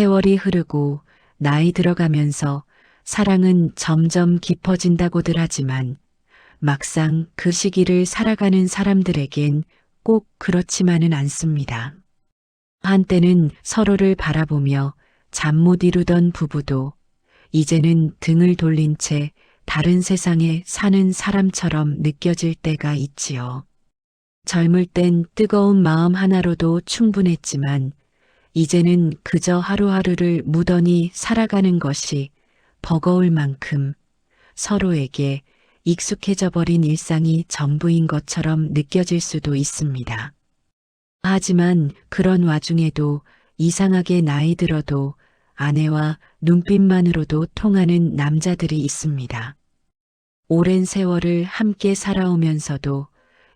세월이 흐르고 나이 들어가면서 사랑은 점점 깊어진다고들 하지만 막상 그 시기를 살아가는 사람들에겐 꼭 그렇지만은 않습니다. 한때는 서로를 바라보며 잠 못 이루던 부부도 이제는 등을 돌린 채 다른 세상에 사는 사람처럼 느껴질 때가 있지요. 젊을 땐 뜨거운 마음 하나로도 충분했지만 이제는 그저 하루하루를 무던히 살아가는 것이 버거울 만큼 서로에게 익숙해져 버린 일상이 전부인 것처럼 느껴질 수도 있습니다. 하지만 그런 와중에도 이상하게 나이 들어도 아내와 눈빛만으로도 통하는 남자들이 있습니다. 오랜 세월을 함께 살아오면서도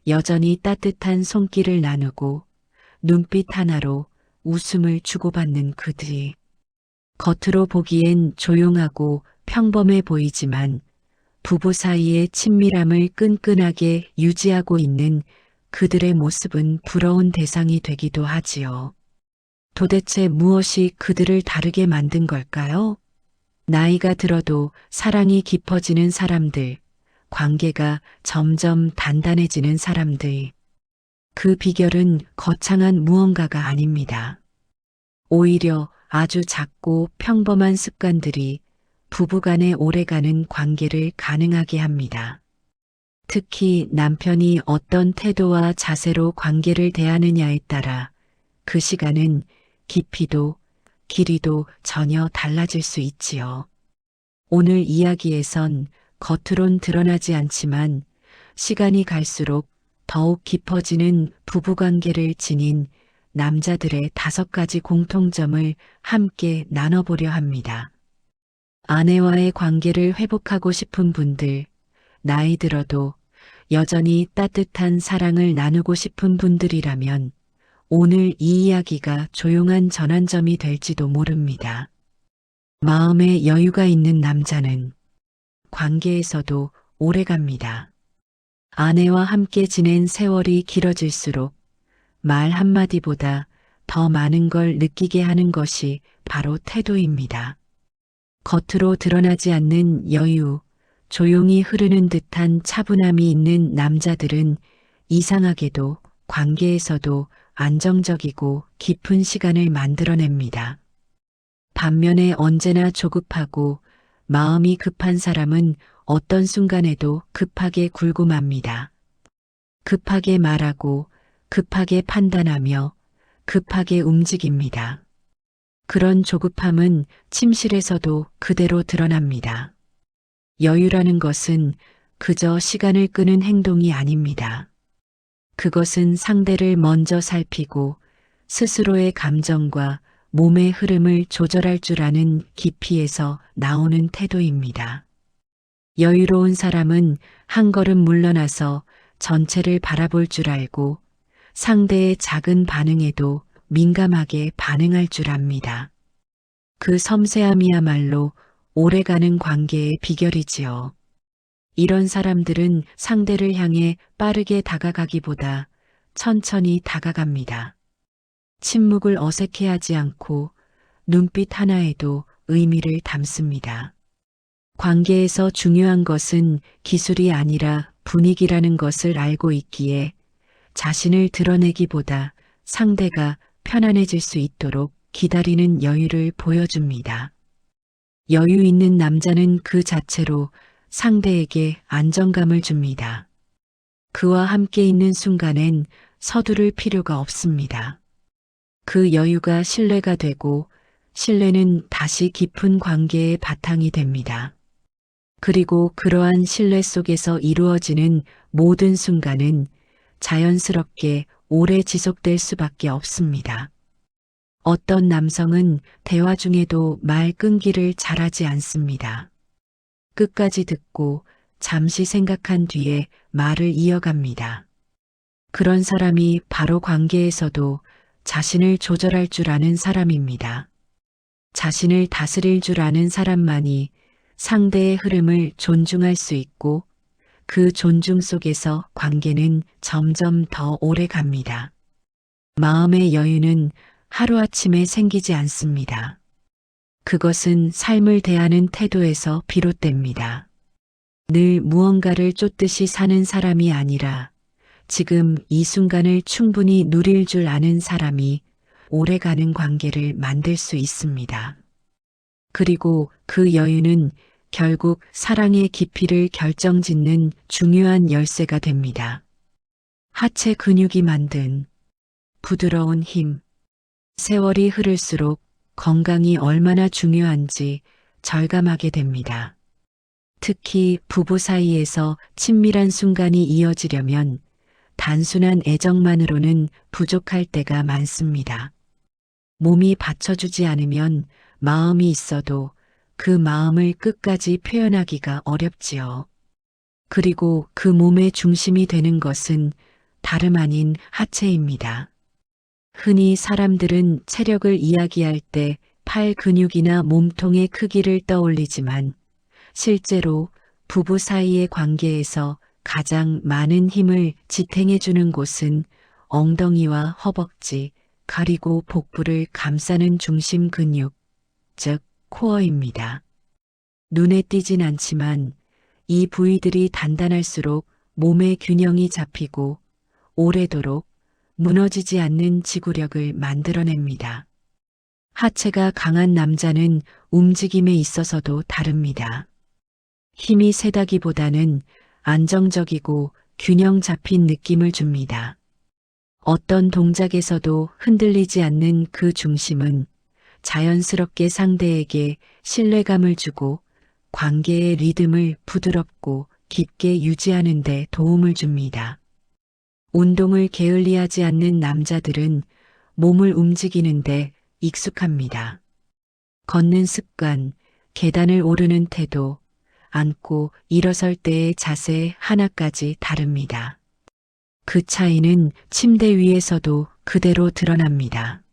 여전히 따뜻한 손길을 나누고 눈빛 하나로 웃음을 주고받는 그들이 겉으로 보기엔 조용하고 평범해 보이지만 부부 사이의 친밀함을 끈끈하게 유지하고 있는 그들의 모습은 부러운 대상이 되기도 하지요. 도대체 무엇이 그들을 다르게 만든 걸까요? 나이가 들어도 사랑이 깊어지는 사람들, 관계가 점점 단단해지는 사람들. 그 비결은 거창한 무언가가 아닙니다. 오히려 아주 작고 평범한 습관들이 부부간의 오래가는 관계를 가능하게 합니다. 특히 남편이 어떤 태도와 자세로 관계를 대하느냐에 따라 그 시간은 깊이도 길이도 전혀 달라질 수 있지요. 오늘 이야기에선 겉으론 드러나지 않지만 시간이 갈수록 더욱 깊어지는 부부관계를 지닌 남자들의 다섯 가지 공통점을 함께 나눠보려 합니다. 아내와의 관계를 회복하고 싶은 분들, 나이 들어도 여전히 따뜻한 사랑을 나누고 싶은 분들이라면 오늘 이 이야기가 조용한 전환점이 될지도 모릅니다. 마음에 여유가 있는 남자는 관계에서도 오래 갑니다. 아내와 함께 지낸 세월이 길어질수록 말 한마디보다 더 많은 걸 느끼게 하는 것이 바로 태도입니다. 겉으로 드러나지 않는 여유, 조용히 흐르는 듯한 차분함이 있는 남자들은 이상하게도 관계에서도 안정적이고 깊은 시간을 만들어냅니다. 반면에 언제나 조급하고 마음이 급한 사람은 어떤 순간에도 급하게 굴고 맙니다. 급하게 말하고 급하게 판단하며 급하게 움직입니다. 그런 조급함은 침실에서도 그대로 드러납니다. 여유라는 것은 그저 시간을 끄는 행동이 아닙니다. 그것은 상대를 먼저 살피고 스스로의 감정과 몸의 흐름을 조절할 줄 아는 깊이에서 나오는 태도입니다. 여유로운 사람은 한 걸음 물러나서 전체를 바라볼 줄 알고 상대의 작은 반응에도 민감하게 반응할 줄 압니다. 그 섬세함이야말로 오래가는 관계의 비결이지요. 이런 사람들은 상대를 향해 빠르게 다가가기보다 천천히 다가갑니다. 침묵을 어색해하지 않고 눈빛 하나에도 의미를 담습니다. 관계에서 중요한 것은 기술이 아니라 분위기라는 것을 알고 있기에 자신을 드러내기보다 상대가 편안해질 수 있도록 기다리는 여유를 보여줍니다. 여유 있는 남자는 그 자체로 상대에게 안정감을 줍니다. 그와 함께 있는 순간엔 서두를 필요가 없습니다. 그 여유가 신뢰가 되고 신뢰는 다시 깊은 관계의 바탕이 됩니다. 그리고 그러한 신뢰 속에서 이루어지는 모든 순간은 자연스럽게 오래 지속될 수밖에 없습니다. 어떤 남성은 대화 중에도 말 끊기를 잘하지 않습니다. 끝까지 듣고 잠시 생각한 뒤에 말을 이어갑니다. 그런 사람이 바로 관계에서도 자신을 조절할 줄 아는 사람입니다. 자신을 다스릴 줄 아는 사람만이 상대의 흐름을 존중할 수 있고 그 존중 속에서 관계는 점점 더 오래 갑니다. 마음의 여유는 하루아침에 생기지 않습니다. 그것은 삶을 대하는 태도에서 비롯됩니다. 늘 무언가를 쫓듯이 사는 사람이 아니라 지금 이 순간을 충분히 누릴 줄 아는 사람이 오래가는 관계를 만들 수 있습니다. 그리고 그 여유는 결국 사랑의 깊이를 결정짓는 중요한 열쇠가 됩니다. 하체 근육이 만든 부드러운 힘. 세월이 흐를수록 건강이 얼마나 중요한지 절감하게 됩니다. 특히 부부 사이에서 친밀한 순간이 이어지려면 단순한 애정만으로는 부족할 때가 많습니다. 몸이 받쳐주지 않으면 마음이 있어도 그 마음을 끝까지 표현하기가 어렵지요. 그리고 그 몸의 중심이 되는 것은 다름 아닌 하체입니다. 흔히 사람들은 체력을 이야기할 때 팔 근육이나 몸통의 크기를 떠올리지만 실제로 부부 사이의 관계에서 가장 많은 힘을 지탱해 주는 곳은 엉덩이와 허벅지, 가리고 복부를 감싸는 중심 근육, 즉 코어입니다. 눈에 띄진 않지만 이 부위들이 단단할수록 몸의 균형이 잡히고 오래도록 무너지지 않는 지구력을 만들어냅니다. 하체가 강한 남자는 움직임에 있어서도 다릅니다. 힘이 세다기보다는 안정적이고 균형 잡힌 느낌을 줍니다. 어떤 동작에서도 흔들리지 않는 그 중심은 자연스럽게 상대에게 신뢰감을 주고 관계의 리듬을 부드럽고 깊게 유지하는 데 도움을 줍니다. 운동을 게을리하지 않는 남자들은 몸을 움직이는데 익숙합니다. 걷는 습관, 계단을 오르는 태도, 앉고 일어설 때의 자세 하나까지 다릅니다. 그 차이는 침대 위에서도 그대로 드러납니다.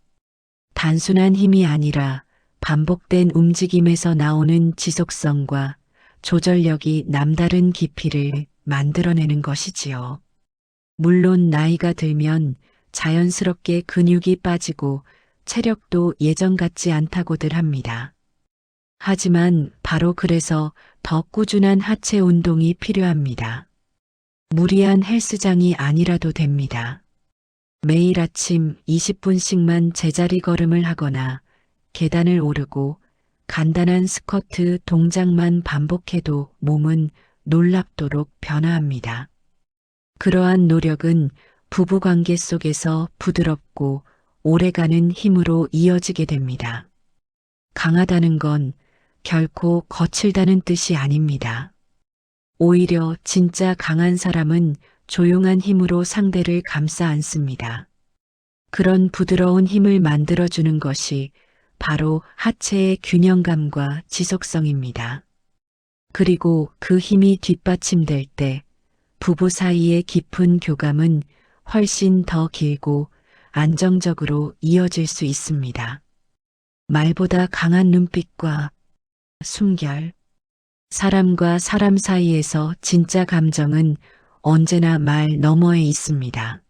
단순한 힘이 아니라 반복된 움직임에서 나오는 지속성과 조절력이 남다른 깊이를 만들어내는 것이지요. 물론 나이가 들면 자연스럽게 근육이 빠지고 체력도 예전 같지 않다고들 합니다. 하지만 바로 그래서 더 꾸준한 하체 운동이 필요합니다. 무리한 헬스장이 아니라도 됩니다. 매일 아침 20분씩만 제자리 걸음을 하거나 계단을 오르고 간단한 스쿼트 동작만 반복해도 몸은 놀랍도록 변화합니다. 그러한 노력은 부부관계 속에서 부드럽고 오래가는 힘으로 이어지게 됩니다. 강하다는 건 결코 거칠다는 뜻이 아닙니다. 오히려 진짜 강한 사람은 조용한 힘으로 상대를 감싸 안습니다. 그런 부드러운 힘을 만들어주는 것이 바로 하체의 균형감과 지속성입니다. 그리고 그 힘이 뒷받침될 때 부부 사이의 깊은 교감은 훨씬 더 길고 안정적으로 이어질 수 있습니다. 말보다 강한 눈빛과 숨결. 사람과 사람 사이에서 진짜 감정은 언제나 말 너머에 있습니다.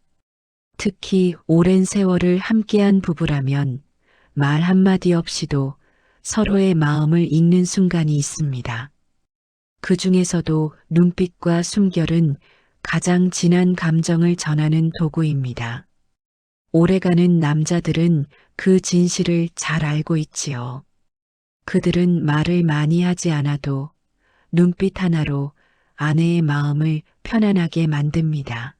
특히 오랜 세월을 함께한 부부라면 말 한마디 없이도 서로의 마음을 읽는 순간이 있습니다. 그 중에서도 눈빛과 숨결은 가장 진한 감정을 전하는 도구입니다. 오래가는 남자들은 그 진실을 잘 알고 있지요. 그들은 말을 많이 하지 않아도 눈빛 하나로 아내의 마음을 편안하게 만듭니다.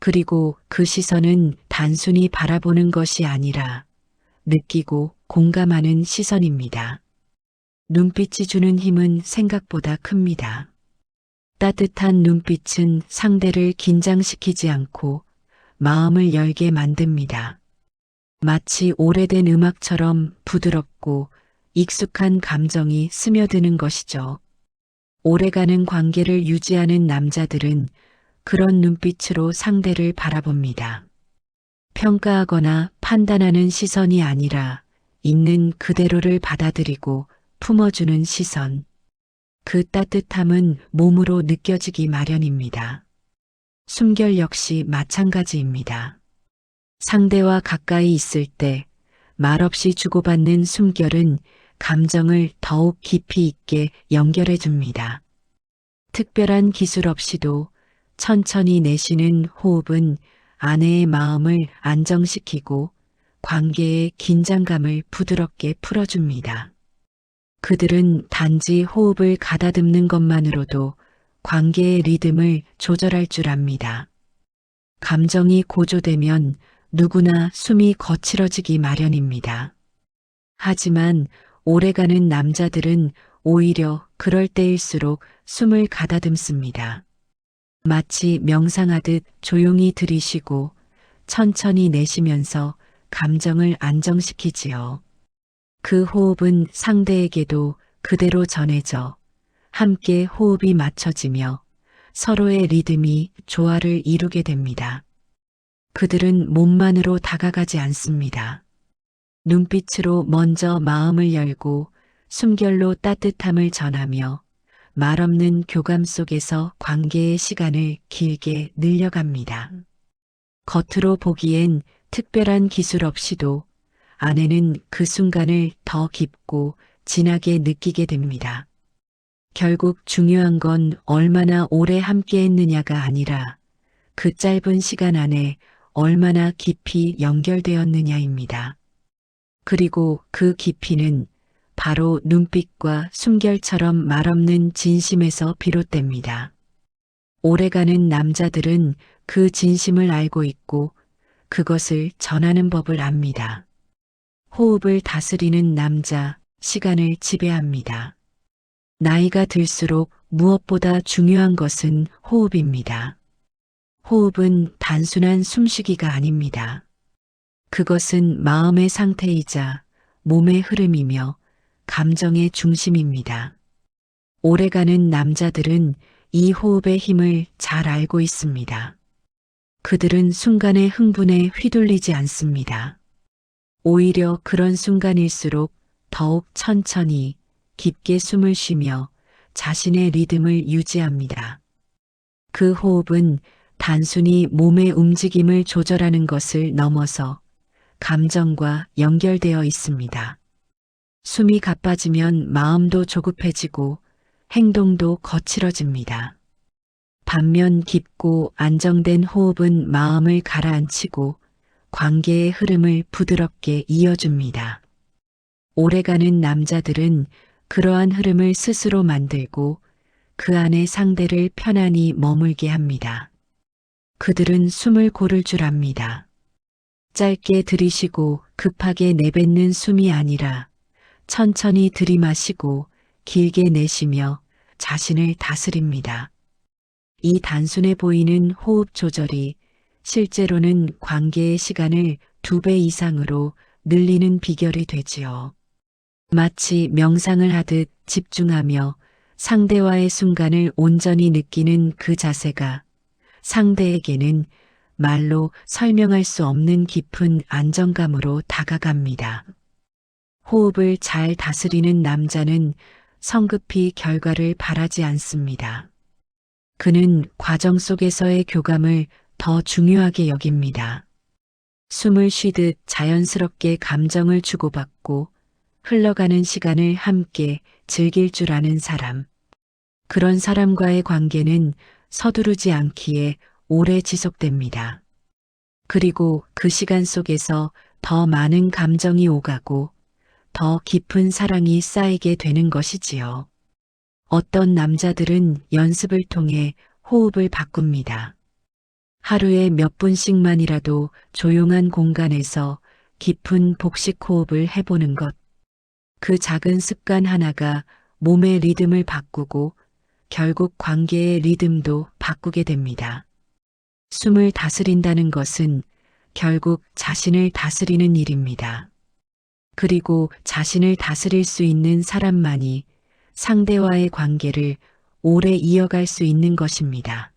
그리고 그 시선은 단순히 바라보는 것이 아니라 느끼고 공감하는 시선입니다. 눈빛이 주는 힘은 생각보다 큽니다. 따뜻한 눈빛은 상대를 긴장시키지 않고 마음을 열게 만듭니다. 마치 오래된 음악처럼 부드럽고 익숙한 감정이 스며드는 것이죠. 오래가는 관계를 유지하는 남자들은 그런 눈빛으로 상대를 바라봅니다. 평가하거나 판단하는 시선이 아니라 있는 그대로를 받아들이고 품어주는 시선. 그 따뜻함은 몸으로 느껴지기 마련입니다. 숨결 역시 마찬가지입니다. 상대와 가까이 있을 때 말없이 주고받는 숨결은 감정을 더욱 깊이 있게 연결해 줍니다. 특별한 기술 없이도 천천히 내쉬는 호흡은 아내의 마음을 안정시키고 관계의 긴장감을 부드럽게 풀어줍니다. 그들은 단지 호흡을 가다듬는 것만으로도 관계의 리듬을 조절할 줄 압니다. 감정이 고조되면 누구나 숨이 거칠어지기 마련입니다. 하지만 오래가는 남자들은 오히려 그럴 때일수록 숨을 가다듬습니다. 마치 명상하듯 조용히 들이쉬고 천천히 내쉬면서 감정을 안정시키지요. 그 호흡은 상대에게도 그대로 전해져 함께 호흡이 맞춰지며 서로의 리듬이 조화를 이루게 됩니다. 그들은 몸만으로 다가가지 않습니다. 눈빛으로 먼저 마음을 열고 숨결로 따뜻함을 전하며 말없는 교감 속에서 관계의 시간을 길게 늘려갑니다. 겉으로 보기엔 특별한 기술 없이도 아내는 그 순간을 더 깊고 진하게 느끼게 됩니다. 결국 중요한 건 얼마나 오래 함께 했느냐가 아니라 그 짧은 시간 안에 얼마나 깊이 연결되었느냐입니다. 그리고 그 깊이는 바로 눈빛과 숨결처럼 말없는 진심에서 비롯됩니다. 오래가는 남자들은 그 진심을 알고 있고 그것을 전하는 법을 압니다. 호흡을 다스리는 남자, 시간을 지배합니다. 나이가 들수록 무엇보다 중요한 것은 호흡입니다. 호흡은 단순한 숨쉬기가 아닙니다. 그것은 마음의 상태이자 몸의 흐름이며 감정의 중심입니다. 오래가는 남자들은 이 호흡의 힘을 잘 알고 있습니다. 그들은 순간의 흥분에 휘둘리지 않습니다. 오히려 그런 순간일수록 더욱 천천히 깊게 숨을 쉬며 자신의 리듬을 유지합니다. 그 호흡은 단순히 몸의 움직임을 조절하는 것을 넘어서 감정과 연결되어 있습니다. 숨이 가빠지면 마음도 조급해지고 행동도 거칠어집니다. 반면 깊고 안정된 호흡은 마음을 가라앉히고 관계의 흐름을 부드럽게 이어줍니다. 오래가는 남자들은 그러한 흐름을 스스로 만들고 그 안에 상대를 편안히 머물게 합니다. 그들은 숨을 고를 줄 압니다. 짧게 들이쉬고 급하게 내뱉는 숨이 아니라 천천히 들이마시고 길게 내쉬며 자신을 다스립니다. 이 단순해 보이는 호흡 조절이 실제로는 관계의 시간을 두 배 이상으로 늘리는 비결이 되지요. 마치 명상을 하듯 집중하며 상대와의 순간을 온전히 느끼는 그 자세가 상대에게는 말로 설명할 수 없는 깊은 안정감으로 다가갑니다. 호흡을 잘 다스리는 남자는 성급히 결과를 바라지 않습니다. 그는 과정 속에서의 교감을 더 중요하게 여깁니다. 숨을 쉬듯 자연스럽게 감정을 주고받고 흘러가는 시간을 함께 즐길 줄 아는 사람. 그런 사람과의 관계는 서두르지 않기에 오래 지속됩니다. 그리고 그 시간 속에서 더 많은 감정이 오가고 더 깊은 사랑이 쌓이게 되는 것이지요. 어떤 남자들은 연습을 통해 호흡을 바꿉니다. 하루에 몇 분씩만이라도 조용한 공간에서 깊은 복식 호흡을 해보는 것. 그 작은 습관 하나가 몸의 리듬을 바꾸고 결국 관계의 리듬도 바꾸게 됩니다. 숨을 다스린다는 것은 결국 자신을 다스리는 일입니다. 그리고 자신을 다스릴 수 있는 사람만이 상대와의 관계를 오래 이어갈 수 있는 것입니다.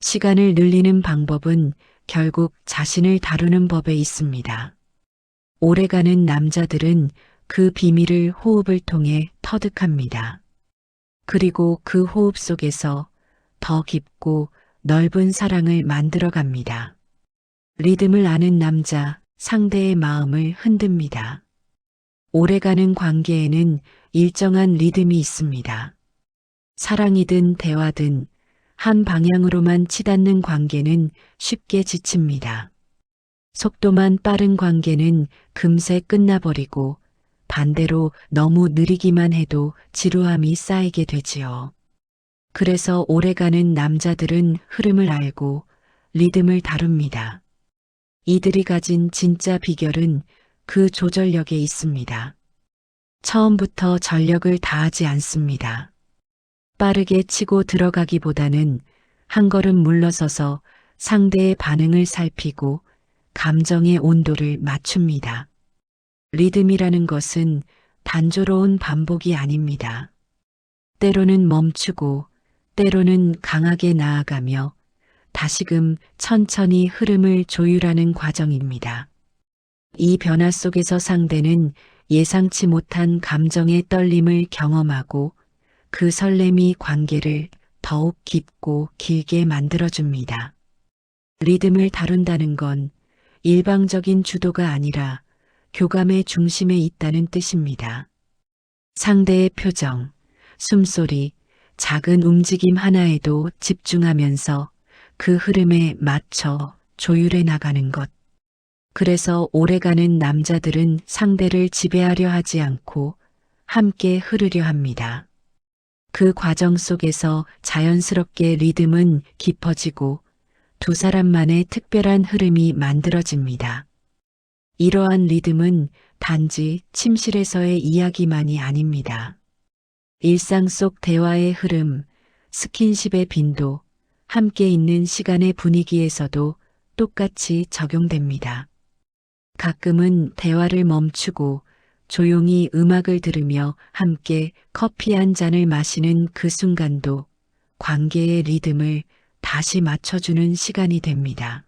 시간을 늘리는 방법은 결국 자신을 다루는 법에 있습니다. 오래가는 남자들은 그 비밀을 호흡을 통해 터득합니다. 그리고 그 호흡 속에서 더 깊고 넓은 사랑을 만들어 갑니다. 리듬을 아는 남자, 상대의 마음을 흔듭니다. 오래가는 관계에는 일정한 리듬이 있습니다. 사랑이든 대화든 한 방향으로만 치닫는 관계는 쉽게 지칩니다. 속도만 빠른 관계는 금세 끝나버리고 반대로 너무 느리기만 해도 지루함이 쌓이게 되지요. 그래서 오래가는 남자들은 흐름을 알고 리듬을 다룹니다. 이들이 가진 진짜 비결은 그 조절력에 있습니다. 처음부터 전력을 다하지 않습니다. 빠르게 치고 들어가기보다는 한 걸음 물러서서 상대의 반응을 살피고 감정의 온도를 맞춥니다. 리듬이라는 것은 단조로운 반복이 아닙니다. 때로는 멈추고 때로는 강하게 나아가며 다시금 천천히 흐름을 조율하는 과정입니다. 이 변화 속에서 상대는 예상치 못한 감정의 떨림을 경험하고 그 설렘이 관계를 더욱 깊고 길게 만들어줍니다. 리듬을 다룬다는 건 일방적인 주도가 아니라 교감의 중심에 있다는 뜻입니다. 상대의 표정, 숨소리, 작은 움직임 하나에도 집중하면서 그 흐름에 맞춰 조율해 나가는 것. 그래서 오래가는 남자들은 상대를 지배하려 하지 않고 함께 흐르려 합니다. 그 과정 속에서 자연스럽게 리듬은 깊어지고 두 사람만의 특별한 흐름이 만들어집니다. 이러한 리듬은 단지 침실에서의 이야기만이 아닙니다. 일상 속 대화의 흐름, 스킨십의 빈도, 함께 있는 시간의 분위기에서도 똑같이 적용됩니다. 가끔은 대화를 멈추고 조용히 음악을 들으며 함께 커피 한 잔을 마시는 그 순간도 관계의 리듬을 다시 맞춰주는 시간이 됩니다.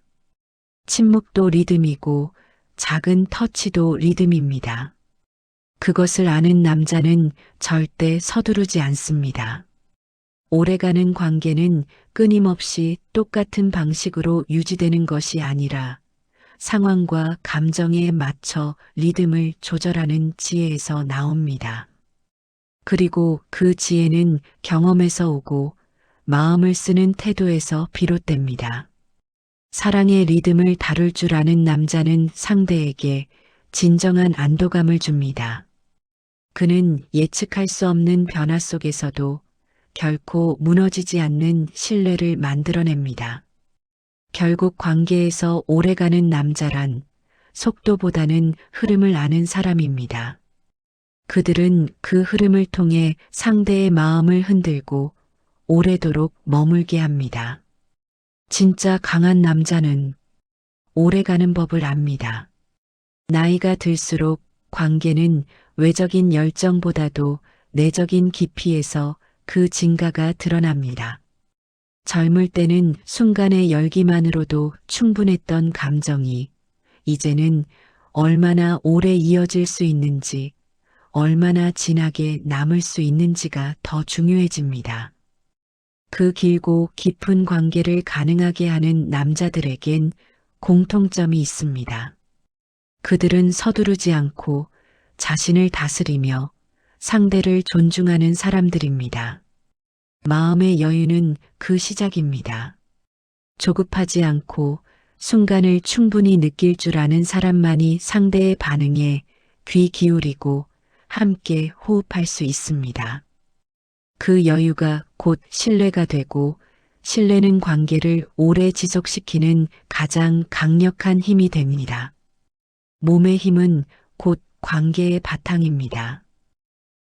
침묵도 리듬이고 작은 터치도 리듬입니다. 그것을 아는 남자는 절대 서두르지 않습니다. 오래가는 관계는 끊임없이 똑같은 방식으로 유지되는 것이 아니라 상황과 감정에 맞춰 리듬을 조절하는 지혜에서 나옵니다. 그리고 그 지혜는 경험에서 오고 마음을 쓰는 태도에서 비롯됩니다. 사랑의 리듬을 다룰 줄 아는 남자는 상대에게 진정한 안도감을 줍니다. 그는 예측할 수 없는 변화 속에서도 결코 무너지지 않는 신뢰를 만들어냅니다. 결국 관계에서 오래가는 남자란 속도보다는 흐름을 아는 사람입니다. 그들은 그 흐름을 통해 상대의 마음을 흔들고 오래도록 머물게 합니다. 진짜 강한 남자는 오래가는 법을 압니다. 나이가 들수록 관계는 외적인 열정보다도 내적인 깊이에서 그 진가가 드러납니다. 젊을 때는 순간의 열기만으로도 충분했던 감정이 이제는 얼마나 오래 이어질 수 있는지, 얼마나 진하게 남을 수 있는지가 더 중요해집니다. 그 길고 깊은 관계를 가능하게 하는 남자들에겐 공통점이 있습니다. 그들은 서두르지 않고 자신을 다스리며 상대를 존중하는 사람들입니다. 마음의 여유는 그 시작입니다. 조급하지 않고 순간을 충분히 느낄 줄 아는 사람만이 상대의 반응에 귀 기울이고 함께 호흡할 수 있습니다. 그 여유가 곧 신뢰가 되고 신뢰는 관계를 오래 지속시키는 가장 강력한 힘이 됩니다. 몸의 힘은 곧 관계의 바탕입니다.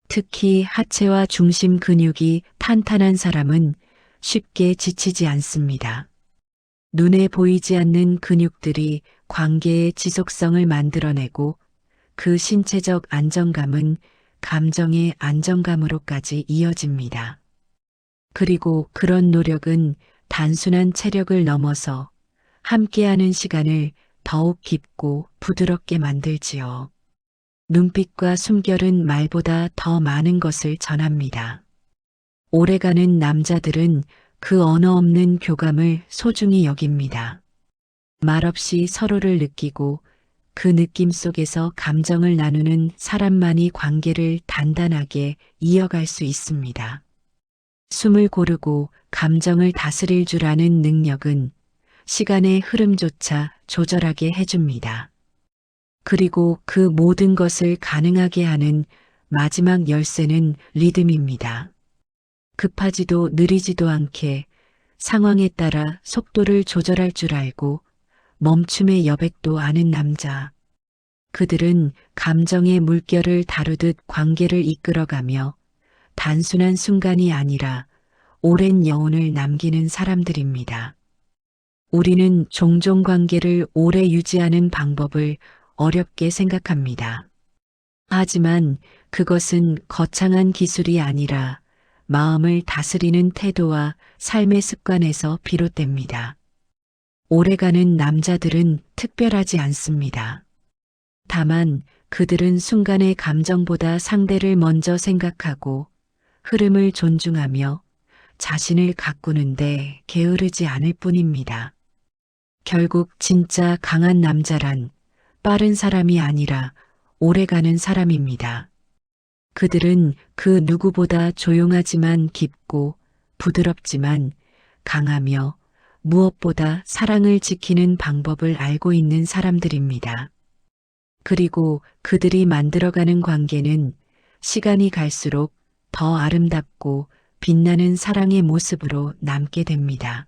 특히 하체와 중심 근육이 탄탄한 사람은 쉽게 지치지 않습니다. 눈에 보이지 않는 근육들이 관계의 지속성을 만들어내고 그 신체적 안정감은 감정의 안정감으로까지 이어집니다. 그리고 그런 노력은 단순한 체력을 넘어서 함께하는 시간을 더욱 깊고 부드럽게 만들지요. 눈빛과 숨결은 말보다 더 많은 것을 전합니다. 오래가는 남자들은 그 언어 없는 교감을 소중히 여깁니다. 말없이 서로를 느끼고 그 느낌 속에서 감정을 나누는 사람만이 관계를 단단하게 이어갈 수 있습니다. 숨을 고르고 감정을 다스릴 줄 아는 능력은 시간의 흐름조차 조절하게 해줍니다. 그리고 그 모든 것을 가능하게 하는 마지막 열쇠는 리듬입니다. 급하지도 느리지도 않게 상황에 따라 속도를 조절할 줄 알고 멈춤의 여백도 아는 남자. 그들은 감정의 물결을 다루듯 관계를 이끌어가며 단순한 순간이 아니라 오랜 여운을 남기는 사람들입니다. 우리는 종종 관계를 오래 유지하는 방법을 어렵게 생각합니다. 하지만 그것은 거창한 기술이 아니라 마음을 다스리는 태도와 삶의 습관에서 비롯됩니다. 오래가는 남자들은 특별하지 않습니다. 다만 그들은 순간의 감정보다 상대를 먼저 생각하고 흐름을 존중하며 자신을 가꾸는데 게으르지 않을 뿐입니다. 결국 진짜 강한 남자란 빠른 사람이 아니라 오래가는 사람입니다. 그들은 그 누구보다 조용하지만 깊고 부드럽지만 강하며 무엇보다 사랑을 지키는 방법을 알고 있는 사람들입니다. 그리고 그들이 만들어가는 관계는 시간이 갈수록 더 아름답고 빛나는 사랑의 모습으로 남게 됩니다.